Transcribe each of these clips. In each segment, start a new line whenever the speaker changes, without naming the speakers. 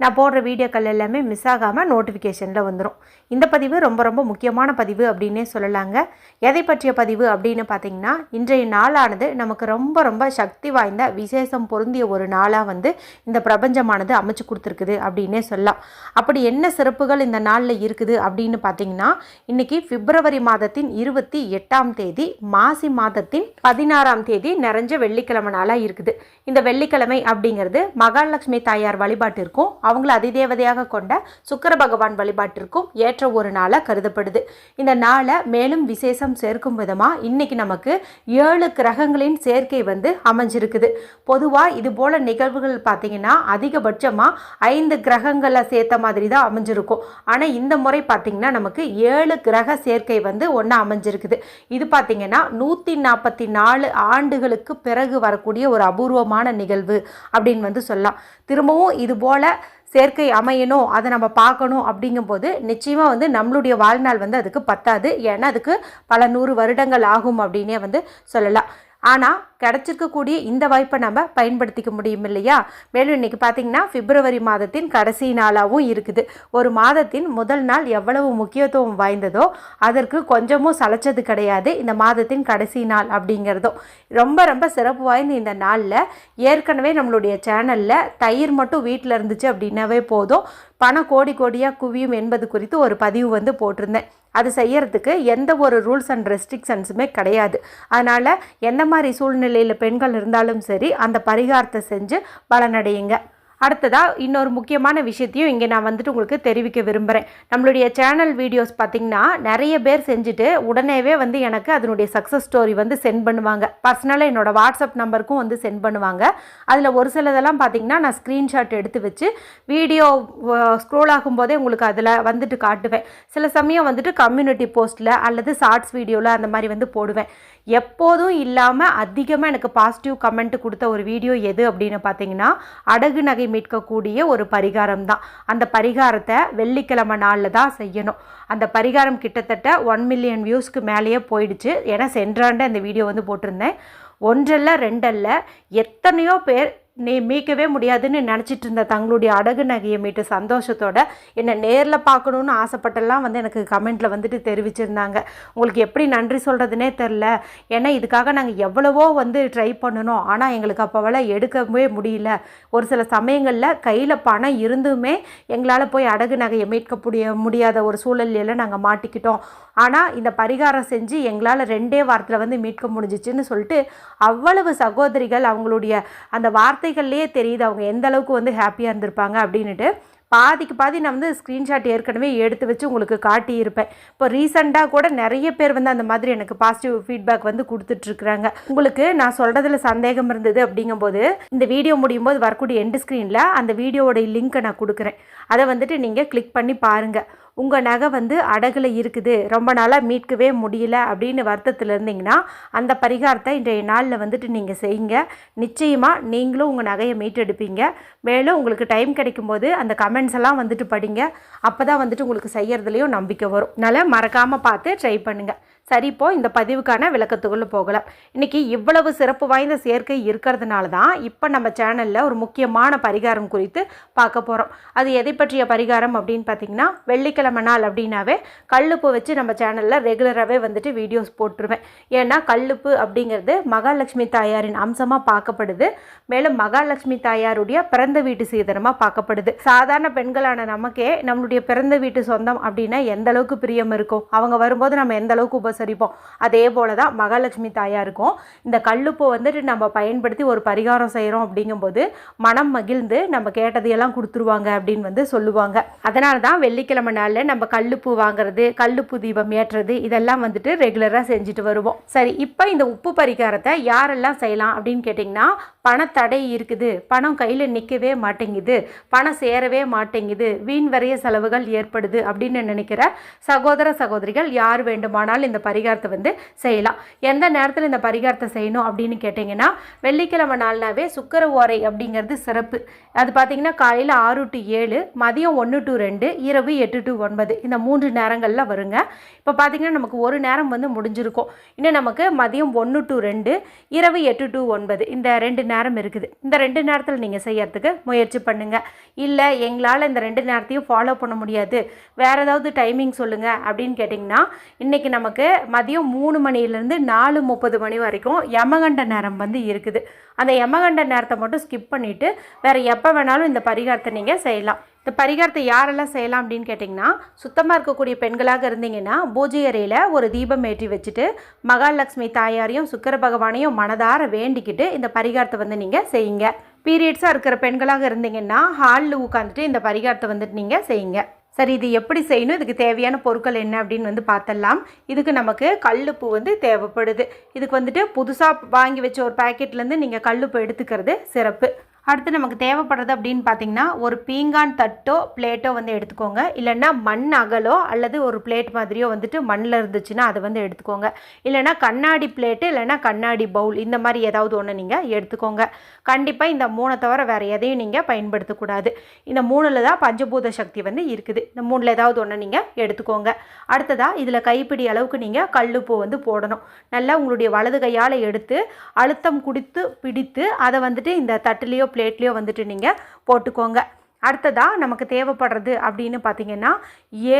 நான் போடுற வீடியோக்கள் எல்லாமே மிஸ் ஆகாமல் நோட்டிஃபிகேஷனில் வந்துடும் இந்த பதிவு ரொம்ப ரொம்ப முக்கியமான பதிவு அப்படின்னே சொல்லலாங்க. எதை பற்றிய பதிவு அப்படின்னு பார்த்தீங்கன்னா இன்றைய நாளானது நமக்கு ரொம்ப ரொம்ப சக்தி வாய்ந்த விசேஷம் பொருந்திய ஒரு நாளாக வந்து இந்த பிரபஞ்சமானது அமைச்சு கொடுத்துருக்குது அப்படின்னே சொல்லலாம். அப்படி என்ன சிறப்புகள் இந்த நாளில் இருக்குது அப்படின்னு பார்த்தீங்கன்னா இன்னைக்கு பிப்ரவரி மாதத்தின் இருபத்தி எட்டாம் தேதி மாசி மாதத்தின் பதினாறாம் தேதி நிறைஞ்ச வெள்ளிக்கிழமை நாளாக இருக்குது. இந்த வெள்ளிக்கிழமை அப்படிங்கிறது மகாலட்சுமி தாயார் வழிபாட்டிற்கும் அவங்கள அதிதேவதையாக கொண்ட சுக்கர பகவான் வழிபாட்டிற்கும் ஏற்ற ஒரு நாளாக கருதப்படுது. இந்த நாளை மேலும் விசேஷம் சேர்க்கும் விதமாக இன்னைக்கு நமக்கு ஏழு கிரகங்களின் சேர்க்கை வந்து அமைஞ்சிருக்குது. பொதுவாக இது போல நிகழ்வுகள் பார்த்தீங்கன்னா அதிகபட்சமாக ஐந்து கிரகங்களை சேர்த்த மாதிரி தான் அமைஞ்சிருக்கும். ஆனால் இந்த முறை பார்த்தீங்கன்னா நமக்கு ஏழு கிரக சேர்க்கை வந்து ஒன்றா அமைஞ்சிருக்குது. இது பார்த்தீங்கன்னா நூற்றி நாற்பத்தி நாலு ஆண்டுகளுக்கு பிறகு வரக்கூடிய ஒரு அபூர்வமான நிகழ்வு அப்படின்னு வந்து சொல்லலாம். திரும்பவும் இது போல் சேர்க்கை அமையணும் அதை நம்ம பார்க்கணும் அப்படிங்கும்போது நிச்சயமாக வந்து நம்மளுடைய வாழ்நாள் வந்து அதுக்கு பத்தாது. ஏன்னா அதுக்கு பல நூறு வருடங்கள் ஆகும் அப்படின்னே வந்து சொல்லலாம். ஆனால் கிடச்சிருக்கக்கூடிய இந்த வாய்ப்பை நம்ம பயன்படுத்திக்க முடியும் இல்லையா மேலும் இன்றைக்கி பார்த்தீங்கன்னா பிப்ரவரி மாதத்தின் கடைசி நாளாகவும் இருக்குது. ஒரு மாதத்தின் முதல் நாள் எவ்வளவு முக்கியத்துவம் வாய்ந்ததோ அதற்கு கொஞ்சமும் சளைச்சது கிடையாது இந்த மாதத்தின் கடைசி நாள் அப்படிங்கிறதும் ரொம்ப ரொம்ப சிறப்பு வாய்ந்த இந்த நாளில் ஏற்கனவே நம்மளுடைய சேனலில் தயிர் மட்டும் வீட்டில் இருந்துச்சு அப்படின்னாவே போதும். பணம் கோடி கோடியாக குவியும் என்பது குறித்து ஒரு பதிவு வந்து போட்டிருந்தேன். அது செய்யறதுக்கு எந்த ஒரு ரூல்ஸ் அண்ட் ரெஸ்ட்ரிக்ஷன்ஸுமே கிடையாது. அதனால் எந்த மாதிரி சூழ்நிலை சூழ்நிலையில் பெண்கள் இருந்தாலும் சரி அந்த பரிகாரத்தை செஞ்சு பலனடையுங்க. அடுத்ததாக இன்னொரு முக்கியமான விஷயத்தையும் இங்கே நான் வந்துட்டு உங்களுக்கு தெரிவிக்க விரும்புகிறேன் நம்மளுடைய சேனல் வீடியோஸ் பார்த்திங்கன்னா நிறைய பேர் செஞ்சுட்டு உடனேவே வந்து எனக்கு அதனுடைய சக்ஸஸ் ஸ்டோரி வந்து சென்ட் பண்ணுவாங்க. பர்சனலாக என்னோட வாட்ஸ்அப் நம்பருக்கும் வந்து சென்ட் பண்ணுவாங்க. அதில் ஒரு சிலதெல்லாம் பார்த்திங்கன்னா நான் ஸ்க்ரீன்ஷாட் எடுத்து வச்சு வீடியோ ஸ்க்ரோல் ஆகும்போதே உங்களுக்கு அதில் வந்துட்டு காட்டுவேன். சில சமயம் வந்துட்டு கம்யூனிட்டி போஸ்ட்டில் அல்லது ஷார்ட்ஸ் வீடியோவில் அந்த மாதிரி வந்து போடுவேன். எப்போதும் இல்லாமல் அதிகமாக எனக்கு பாசிட்டிவ் கமெண்ட் கொடுத்த ஒரு வீடியோ எது அப்படின்னு பார்த்தீங்கன்னா அடகு நகை மீட்கக்கூடிய ஒரு பரிகாரம் தான் அந்த பரிகாரத்தை வெள்ளிக்கிழமை நாளில் தான் செய்யணும். அந்த பரிகாரம் கிட்டத்தட்ட ஒன் மில்லியன் வியூஸ்க்கு மேலேயே போயிடுச்சு. ஏன்னா சென்றாண்டு அந்த வீடியோ வந்து போட்டிருந்தேன். ஒன்றல்ல ரெண்டல்ல எத்தனையோ பேர் நீ மீட்கவே முடியாதுன்னு நினச்சிட்டு இருந்த தங்களுடைய அடகு நகையை மீட்டு சந்தோஷத்தோட என்னை நேரில் பார்க்கணுன்னு ஆசைப்பட்டெல்லாம் வந்து எனக்கு கமெண்ட்டில் வந்துட்டு தெரிவிச்சிருந்தாங்க. உங்களுக்கு எப்படி நன்றி சொல்கிறதுனே தெரில ஏன்னா இதுக்காக நாங்கள் எவ்வளவோ வந்து ட்ரை பண்ணணும் ஆனால் எங்களுக்கு அப்போவெல்லாம் எடுக்கவே முடியல. ஒரு சில சமயங்களில் கையில் பணம் இருந்துமே எங்களால் போய் அடகு நகையை மீட்க முடிய முடியாத ஒரு சூழலில் நாங்கள் மாட்டிக்கிட்டோம். ஆனால் இந்த பரிகாரம் செஞ்சு எங்களால் ரெண்டே வாரத்தில் வந்து மீட்க முடிஞ்சிச்சுன்னு சொல்லிட்டு அவ்வளவு சகோதரிகள் அவங்களுடைய அந்த வார்த்தை வார்த்தைகள்லேயே தெரியுது அவங்க எந்த அளவுக்கு வந்து ஹாப்பியாக இருந்திருப்பாங்க அப்படின்னுட்டு. பாதிக்கு பாதி நான் வந்து ஸ்க்ரீன்ஷாட் ஏற்கனவே எடுத்து வச்சு உங்களுக்கு காட்டியிருப்பேன். இப்போ ரீசெண்டாக கூட நிறைய பேர் வந்து அந்த மாதிரி எனக்கு பாசிட்டிவ் ஃபீட்பேக் வந்து கொடுத்துட்ருக்குறாங்க. உங்களுக்கு நான் சொல்கிறதுல சந்தேகம் இருந்தது அப்படிங்கும்போது இந்த வீடியோ முடியும் போது வரக்கூடிய எண்டு ஸ்க்ரீனில் அந்த வீடியோவோட லிங்க்கை நான் கொடுக்குறேன். அதை வந்துட்டு நீங்கள் கிளிக் பண்ணி பாருங்கள் உங்கள் நகை வந்து அடகில் இருக்குது ரொம்ப நாளாக மீட்கவே முடியல அப்படின்னு வருத்தத்தில் இருந்தீங்கன்னா அந்த பரிகாரத்தை இன்றைய நாளில் வந்துட்டு நீங்கள் செய்யுங்க. நிச்சயமாக நீங்களும் உங்கள் நகையை மீட்டெடுப்பீங்க. மேலும் உங்களுக்கு டைம் கிடைக்கும்போது அந்த கமெண்ட்ஸ் எல்லாம் வந்துட்டு படிங்க. அப்போ தான் வந்துட்டு உங்களுக்கு செய்கிறதுலையும் நம்பிக்கை வரும். அதனால் மறக்காமல் பார்த்து ட்ரை பண்ணுங்கள் சரி இப்போ இந்த பதிவுக்கான விளக்கத்துக்குள்ளே போகலாம். இன்றைக்கி இவ்வளவு சிறப்பு வாய்ந்த சேர்க்கை இருக்கிறதுனால தான் இப்போ நம்ம சேனலில் ஒரு முக்கியமான பரிகாரம் குறித்து பார்க்க போகிறோம் அது எதை பற்றிய பரிகாரம் அப்படின்னு பார்த்தீங்கன்னா வெள்ளிக்கிழமை நாள் அப்படின்னாவே கல்லுப்பு வச்சு நம்ம சேனலில் ரெகுலராகவே வந்துட்டு வீடியோஸ் போட்டுருவேன். ஏன்னா கல்லுப்பு அப்படிங்கிறது மகாலட்சுமி தாயாரின் அம்சமாக பார்க்கப்படுது. மேலும் மகாலட்சுமி தாயாருடைய பிறந்த வீட்டு சீதனமாக பார்க்கப்படுது. சாதாரண பெண்களான நமக்கே நம்மளுடைய பிறந்த வீட்டு சொந்தம் அப்படின்னா எந்த அளவுக்கு பிரியம் இருக்கும் அவங்க வரும்போது நம்ம எந்த அளவுக்கு உபசரிப்போம் அதே போல தான் மகாலட்சுமி தாயாருக்கும் இந்த கல்லுப்பை வந்துட்டு நம்ம பயன்படுத்தி ஒரு பரிகாரம் செய்கிறோம் அப்படிங்கும்போது மனம் மகிழ்ந்து நம்ம கேட்டதையெல்லாம் கொடுத்துருவாங்க அப்படின்னு வந்து சொல்லுவாங்க. அதனால தான் வெள்ளிக்கிழமை நாளில் நம்ம கல்லுப்பு வாங்குறது கல்லுப்பு தீபம் ஏற்றுறது இதெல்லாம் வந்துட்டு ரெகுலராக செஞ்சுட்டு வருவோம். சரி இப்போ இந்த உப்பு பரிகாரத்தை யாரெல்லாம் செய்யலாம் அப்படின்னு கேட்டிங்கன்னா பணத்தடை இருக்குது. பணம் கையில் நிற்கவே மாட்டேங்குது. பணம் சேரவே மாட்டேங்குது. வீண் வரைய செலவுகள் ஏற்படுது அப்படின்னு நினைக்கிற சகோதர சகோதரிகள் யார் வேண்டுமானாலும் இந்த பரிகாரத்தை வந்து செய்யலாம். எந்த நேரத்தில் இந்த பரிகாரத்தை செய்யணும் அப்படின்னு கேட்டிங்கன்னா வெள்ளிக்கிழமை நாள்னாவே சுக்கர ஓரை அப்படிங்கிறது சிறப்பு. அது பார்த்திங்கன்னா காலையில் ஆறு டு ஏழு மதியம் ஒன்று டு ரெண்டு இரவு எட்டு டு ஒன்பது. இந்த மூன்று நேரங்களில் வருங்க. இப்போ பார்த்திங்கன்னா நமக்கு ஒரு நேரம் வந்து முடிஞ்சிருக்கும். இன்னும் நமக்கு மதியம் ஒன்று டு ரெண்டு இரவு எட்டு டு ஒன்பது. இந்த ரெண்டு நேரம் நேரம் இருக்குது. இந்த ரெண்டு நேரத்தில் நீங்கள் செய்யறதுக்கு முயற்சி பண்ணுங்கள் இல்லை எங்களால் இந்த ரெண்டு நேரத்தையும் ஃபாலோ பண்ண முடியாது. வேறு ஏதாவது டைமிங் சொல்லுங்கள் அப்படின்னு கேட்டிங்கன்னா இன்றைக்கி நமக்கு மதியம் மூணு மணிலேருந்து நாலு முப்பது மணி வரைக்கும் யமகண்ட நேரம் வந்து இருக்குது. அந்த யமகண்ட நேரத்தை மட்டும் ஸ்கிப் பண்ணிவிட்டு வேறு எப்போ வேணாலும் இந்த பரிகாரத்தை நீங்கள் செய்யலாம். இந்த பரிகாரத்தை யாரெல்லாம் செய்யலாம் அப்படின்னு கேட்டிங்கன்னா சுத்தமாக இருக்கக்கூடிய பெண்களாக இருந்தீங்கன்னா பூஜை அறையில் ஒரு தீபம் ஏற்றி வச்சுட்டு மகாலட்சுமி தாயாரையும் சுக்கர பகவானையும் மனதார வேண்டிக்கிட்டு இந்த பரிகாரத்தை வந்து நீங்கள் செய்யுங்க. பீரியட்ஸாக இருக்கிற பெண்களாக இருந்தீங்கன்னா ஹாலில் உட்காந்துட்டு இந்த பரிகாரத்தை வந்துட்டு நீங்கள் செய்யுங்க. சரி இது எப்படி செய்யணும்? இதுக்கு தேவையான பொருட்கள் என்ன அப்படின்னு வந்து பார்த்தலாம் இதுக்கு நமக்கு கல்லுப்பு வந்து தேவைப்படுது. இதுக்கு வந்துட்டு புதுசாக வாங்கி வச்ச ஒரு பேக்கெட்லேருந்து நீங்கள் கல்லுப்பு எடுத்துக்கிறது சிறப்பு. அடுத்து நமக்கு தேவைப்படுறது அப்படின்னு பார்த்தீங்கன்னா ஒரு பீங்கான் தட்டோ பிளேட்டோ வந்து எடுத்துக்கோங்க. இல்லைன்னா மண் அகலோ அல்லது ஒரு பிளேட் மாதிரியோ வந்துட்டு மண்ணில் இருந்துச்சுன்னா அதை வந்து எடுத்துக்கோங்க. இல்லைன்னா கண்ணாடி பிளேட்டு இல்லைன்னா கண்ணாடி பவுல் இந்த மாதிரி ஏதாவது ஒன்று நீங்கள் எடுத்துக்கோங்க. கண்டிப்பாக இந்த மூணை தவிர வேறு எதையும் நீங்கள் பயன்படுத்தக்கூடாது. இந்த மூணில் தான் பஞ்சபூத சக்தி வந்து இருக்குது. இந்த மூணில் ஏதாவது ஒன்று நீங்கள் எடுத்துக்கோங்க. அடுத்ததாக இதில் கைப்பிடி அளவுக்கு நீங்கள் கல்லுப்பூ வந்து போடணும். நல்லா உங்களுடைய வலது கையால் எடுத்து அழுத்தம் குடித்து பிடித்து அதை வந்துட்டு இந்த தட்டுலேயோ பிளேட்லேயோ வந்துட்டு நீங்கள் போட்டுக்கோங்க. அடுத்ததாக நமக்கு தேவைப்படுறது அப்படின்னு பார்த்தீங்கன்னா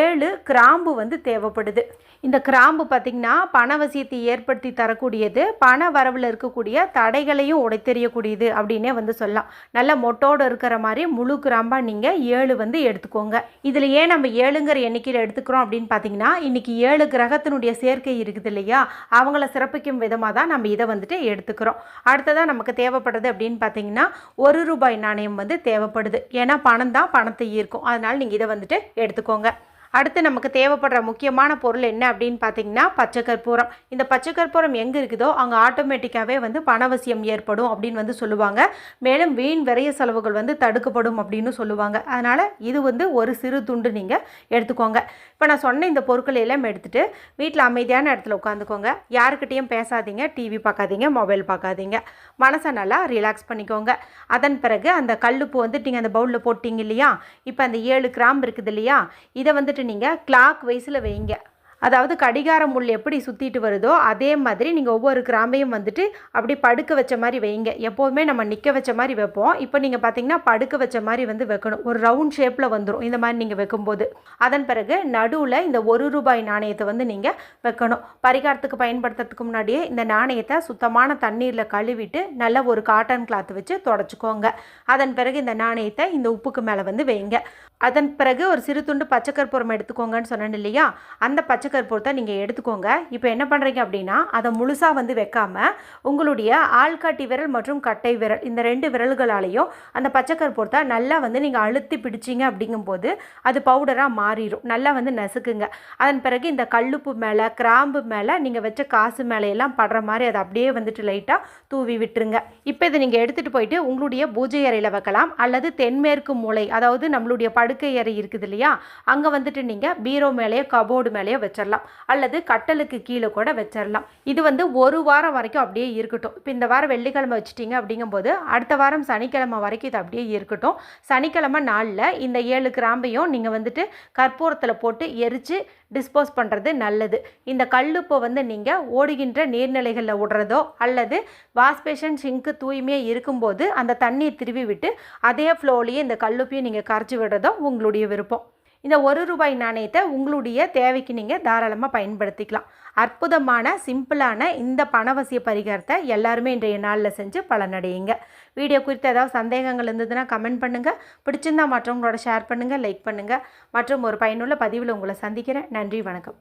ஏழு கிராம்பு வந்து தேவைப்படுது. இந்த கிராம்பு பார்த்திங்கன்னா பணவசியத்தை ஏற்படுத்தி தரக்கூடியது பண வரவில் இருக்கக்கூடிய தடைகளையும் உடைத்தெறியக்கூடியது அப்படின்னே வந்து சொல்லலாம். நல்ல மொட்டோடு இருக்கிற மாதிரி முழு கிராம்பாக நீங்கள் ஏழு வந்து எடுத்துக்கோங்க. இதில் ஏன் நம்ம ஏழுங்கிற எண்ணிக்கையில் எடுத்துக்கிறோம் அப்படின்னு பார்த்தீங்கன்னா இன்றைக்கி ஏழு கிரகத்தினுடைய சேர்க்கை இருக்குது இல்லையா? அவங்கள சிறப்பிக்கும் விதமாக தான் நம்ம இதை வந்துட்டு எடுத்துக்கிறோம். அடுத்ததாக நமக்கு தேவைப்படுறது அப்படின்னு பார்த்தீங்கன்னா ஒரு ரூபாய் நாணயம் வந்து தேவைப்படுது. ஏன்னா பணம் தான் பணத்தை ஈர்க்கும். அதனால் நீங்கள் இதை வந்துட்டு எடுத்துக்கோங்க. அடுத்து நமக்கு தேவைப்படுற முக்கியமான பொருள் என்ன அப்படின்னு பார்த்தீங்கன்னா பச்சை கற்பூரம். இந்த பச்சை கற்பூரம் எங்கே இருக்குதோ அங்கே ஆட்டோமேட்டிக்காகவே வந்து பணவசியம் ஏற்படும் அப்படின்னு வந்து சொல்லுவாங்க. மேலும் வீண் விரைய செலவுகள் வந்து தடுக்கப்படும் அப்படின்னு சொல்லுவாங்க. அதனால் இது வந்து ஒரு சிறு துண்டு நீங்கள் எடுத்துக்கோங்க. இப்போ நான் சொன்ன இந்த பொருட்களை எல்லாம் எடுத்துகிட்டு வீட்டில் அமைதியான இடத்துல உட்காந்துக்கோங்க. யாருக்கிட்டேயும் பேசாதீங்க. டிவி பார்க்காதீங்க. மொபைல் பார்க்காதீங்க. மனசை நல்லா ரிலாக்ஸ் பண்ணிக்கோங்க. அதன் பிறகு அந்த கல்லுப்பு வந்துட்டு நீங்கள் அந்த பவுலில் போட்டிங்க இல்லையா? இப்போ அந்த ஏழு கிராம் இருக்குது இல்லையா? இதை வந்துட்டு நீங்கள் கிளாக் வைஸில் வைங்க. அதாவது கடிகார முள் எப்படி சுற்றிட்டு வருதோ அதே மாதிரி நீங்கள் ஒவ்வொரு கிராமையும் வந்துட்டு அப்படி படுக்க வச்ச மாதிரி வைங்க. எப்போதுமே நம்ம நிற்க வச்ச மாதிரி வைப்போம். இப்போ நீங்கள் பார்த்தீங்கன்னா படுக்க வச்ச மாதிரி வந்து வைக்கணும். ஒரு ரவுண்ட் ஷேப்பில் வந்துடும் இந்த மாதிரி நீங்கள் வைக்கும்போது. அதன் பிறகு நடுவில் இந்த ஒரு ரூபாய் நாணயத்தை வந்து நீங்கள் வைக்கணும். பரிகாரத்துக்கு பயன்படுத்துறதுக்கு முன்னாடியே இந்த நாணயத்தை சுத்தமான தண்ணீரில் கழுவிட்டு நல்ல ஒரு காட்டன் கிளாத் வச்சு தொடச்சிக்கோங்க. அதன் பிறகு இந்த நாணயத்தை இந்த உப்புக்கு மேலே வந்து வைங்க. அதன் பிறகு ஒரு சிறு துண்டு பச்சை கற்பூரம் எடுத்துக்கோங்கன்னு சொன்னேன் இல்லையா? அந்த பச்சை கற்பூரத்தை நீங்கள் எடுத்துக்கோங்க. இப்போ என்ன பண்ணுறீங்க அப்படின்னா அதை முழுசாக வந்து வைக்காமல் உங்களுடைய ஆள்காட்டி விரல் மற்றும் கட்டை விரல் இந்த ரெண்டு விரல்களாலேயும் அந்த பச்சை கற்பூரத்தை நல்லா வந்து நீங்கள் அழுத்தி பிடிச்சிங்க அப்படிங்கும்போது அது பவுடராக மாறிடும் நல்லா வந்து நசுக்குங்க. அதன் பிறகு இந்த கல்லுப்பு மேலே கிராம்பு மேலே நீங்கள் வச்ச காசு மேலே எல்லாம் படுற மாதிரி அதை அப்படியே வந்துட்டு லைட்டாக தூவி விட்டுருங்க. இப்போ இதை நீங்கள் எடுத்துகிட்டு போயிட்டு உங்களுடைய பூஜை அறையில் வைக்கலாம். அல்லது தென்மேற்கு மூலை அதாவது நம்மளுடைய படுக்கை அறை இருக்குது இல்லையா அங்கே வந்துட்டு நீங்கள் பீரோ மேலேயோ கபோர்டு மேலேயோ வச்சிடலாம் அல்லது கட்டலுக்கு கீழே கூட வச்சிடலாம் இது வந்து ஒரு வாரம் வரைக்கும் அப்படியே இருக்கட்டும். இப்போ இந்த வாரம் வெள்ளிக்கிழமை வச்சுட்டீங்க அப்படிங்கும்போது அடுத்த வாரம் சனிக்கிழமை வரைக்கும் இது அப்படியே இருக்கட்டும். சனிக்கிழமை நாளில் இந்த ஏழு கிராம்பையும் நீங்கள் வந்துட்டு கற்பூரத்தில் போட்டு எரித்து டிஸ்போஸ் பண்ணுறது நல்லது. இந்த கல்லுப்பை வந்து நீங்கள் ஓடுகின்ற நீர்நிலைகளில் விடுறதோ அல்லது வாஷ்பேஷன் சிங்க்கு தூய்மையாக இருக்கும்போது அந்த தண்ணியை திருவி விட்டு அதே ஃப்ளோலேயே இந்த கல்லுப்பையும் நீங்கள் கரைச்சி விடுறதோ உங்களுடைய விருப்பம். இந்த ஒரு ரூபாய் நாணயத்தை உங்களுடைய தேவைக்கு நீங்கள் தாராளமாக பயன்படுத்திக்கலாம். அற்புதமான சிம்பிளான இந்த பணவசிய பரிகாரத்தை எல்லாருமே இன்றைய நாளில் செஞ்சு பலனடையுங்க. வீடியோ குறித்து ஏதாவது சந்தேகங்கள் இருந்ததுன்னா கமெண்ட் பண்ணுங்கள் பிடிச்சிருந்தா மற்றவங்களோட ஷேர் பண்ணுங்கள் லைக் பண்ணுங்கள் மற்றும் ஒரு பயனுள்ள பதிவில் உங்களை சந்திக்கிறேன். நன்றி வணக்கம்.